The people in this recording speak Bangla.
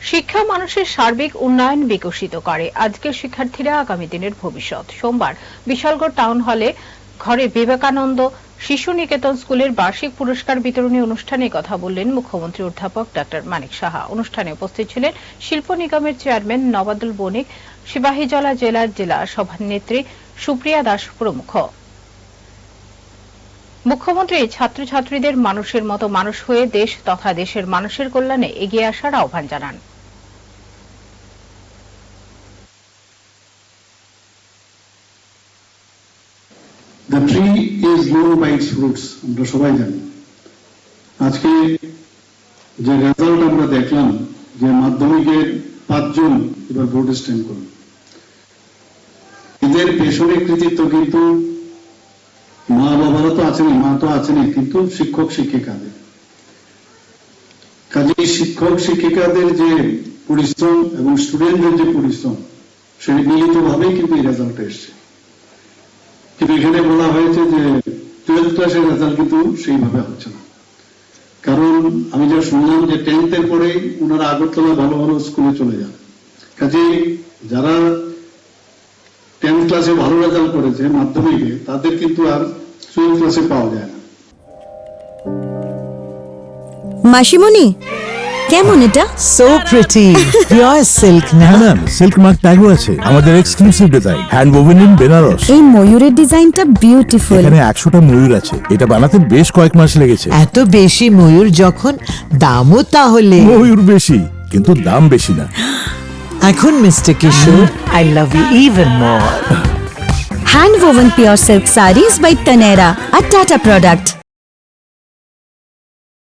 শিক্ষা মানুষের সার্বিক উন্নয়ন বিকশিত করে। আজকের শিক্ষার্থীরা আগামী দিনের ভবিষ্যৎ। সোমবার বিশালগড় টাউন হলে ঘরে বিবেকানন্দ শিশু নিকেতন স্কুলের বার্ষিক পুরস্কার বিতরণী অনুষ্ঠানে কথা বললেন মুখ্যমন্ত্রী অধ্যাপক ডাক্তার মানিক সাহা। অনুষ্ঠানে উপস্থিত ছিলেন শিল্প নিগমের চেয়ারম্যান নবাদুল বণিক, সিপাহীজলা জেলার জেলা সভানেত্রী সুপ্রিয়া দাস প্রমুখ। মুখ্যমন্ত্রী ছাত্রছাত্রীদের মানুষের মতো মানুষ হয়ে দেশ তথা দেশের মানুষের কল্যাণে এগিয়ে আসার আহ্বান জানান। আজকে যে রেজাল্ট আমরা দেখলাম, যে মাধ্যমিকের পাঁচজন এবার বোর্ডে স্ট্যান্ড করল। এদের পেছনে কৃতিত্ব কিন্তু মা বাবারা তো আছেনই মা তো আছেনই কিন্তু শিক্ষক, শিক্ষিকাদের। কাজে শিক্ষক, শিক্ষিকাদের যে পরিশ্রম এবং স্টুডেন্টদের যে পরিশ্রম সেটি মিলিতভাবেই কিন্তু এই রেজাল্টটা এসছে। কিন্তু এখানে বলা হয়েছে যে টুয়েলভ ক্লাসের রেজাল্ট কিন্তু সেইভাবে হচ্ছে না। কারণ আমি যা শুনলাম যে টেন্থের পরেই ওনারা আগরতলা ভালো ভালো স্কুলে চলে যান। কাজেই যারা ক্লাসে ভালো রেজাল্ট করেছে মাধ্যমিকে তাদের কিন্তু আর টুয়েলভ ক্লাসে পাওয়া যায় না। মাসিমণি কেমন এটা? সো প্রিটি পিওর সিল্ক না ম্যাম সিল্ক মার্ক ট্যাগও আছে। আমাদের exclusive design hand woven in Benaras এই ময়ূরের ডিজাইনটা বিউটিফুল এখানে একশোটা ময়ূর আছে। এটা বানাতে বেশ কয়েক মাস লেগেছে। এত বেশি ময়ূর যখন দামও তাহলে। ময়ূর বেশি কিন্তু দাম বেশি না। এখন mister Kishore I love you even more hand woven pure silk sarees by Tanera, a Tata product.